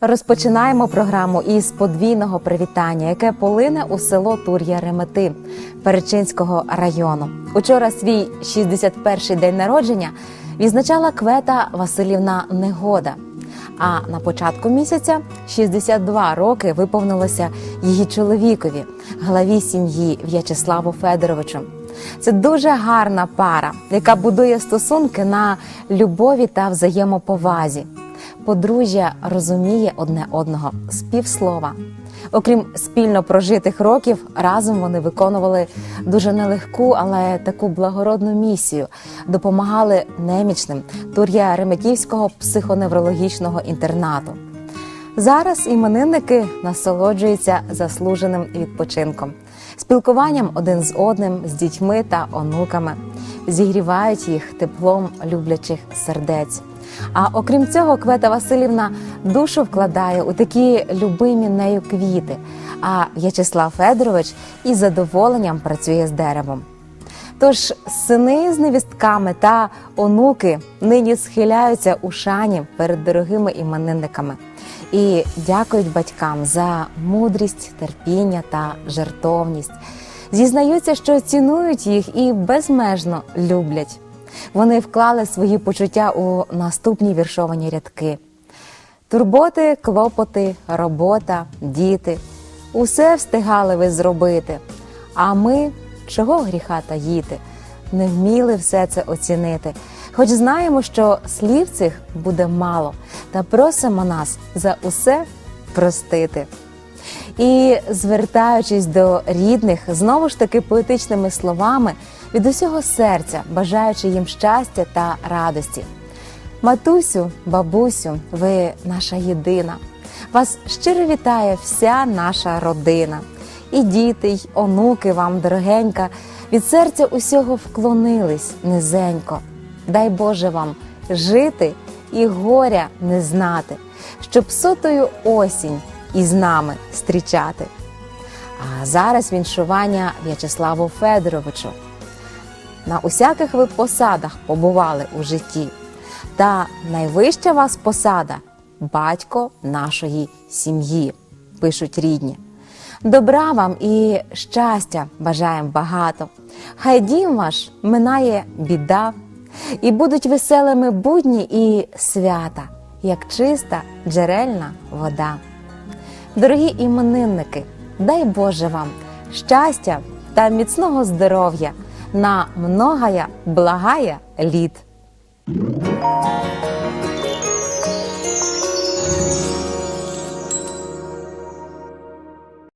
Розпочинаємо програму із подвійного привітання, яке полине у село Тур'я Ремети Перечинського району. Учора свій 61-й день народження відзначала Квета Василівна Негода. А на початку місяця 62 роки виповнилося її чоловікові, главі сім'ї В'ячеславу Федоровичу. Це дуже гарна пара, яка будує стосунки на любові та взаємоповазі. Подружжя розуміє одне одного з півслова. Окрім спільно прожитих років, разом вони виконували дуже нелегку, але таку благородну місію. Допомагали немічним тур'я Реметівського психоневрологічного інтернату. Зараз іменинники насолоджуються заслуженим відпочинком, спілкуванням один з одним, з дітьми та онуками, зігрівають їх теплом люблячих сердець. А окрім цього, Квета Васильівна душу вкладає у такі любимі нею квіти. А В'ячеслав Федорович із задоволенням працює з деревом. Тож сини з невістками та онуки нині схиляються у шані перед дорогими іменинниками і дякують батькам за мудрість, терпіння та жертовність. Зізнаються, що цінують їх і безмежно люблять. Вони вклали свої почуття у наступні віршовані рядки. Турботи, клопоти, робота, діти усе встигали ви зробити. А ми чого гріха таїти, не вміли все це оцінити. Хоч знаємо, що слів цих буде мало, та просимо нас за усе простити. І звертаючись до рідних, знову ж таки поетичними словами, від усього серця, бажаючи їм щастя та радості. Матусю, бабусю, ви наша єдина. Вас щиро вітає вся наша родина. І діти, й онуки вам, дорогенька, від серця усього вклонились низенько. Дай Боже вам жити і горя не знати, щоб сотою осінь із нами зустрічати. А зараз віншування В'ячеславу Федоровичу. На усяких ви посадах побували у житті. Та найвища вас посада батько нашої сім'ї, пишуть рідні. Добра вам і щастя бажаємо багато. Хай дім ваш минає біда, і будуть веселими будні і свята, як чиста джерельна вода. Дорогі іменинники, дай Боже вам щастя та міцного здоров'я на многая благая літ.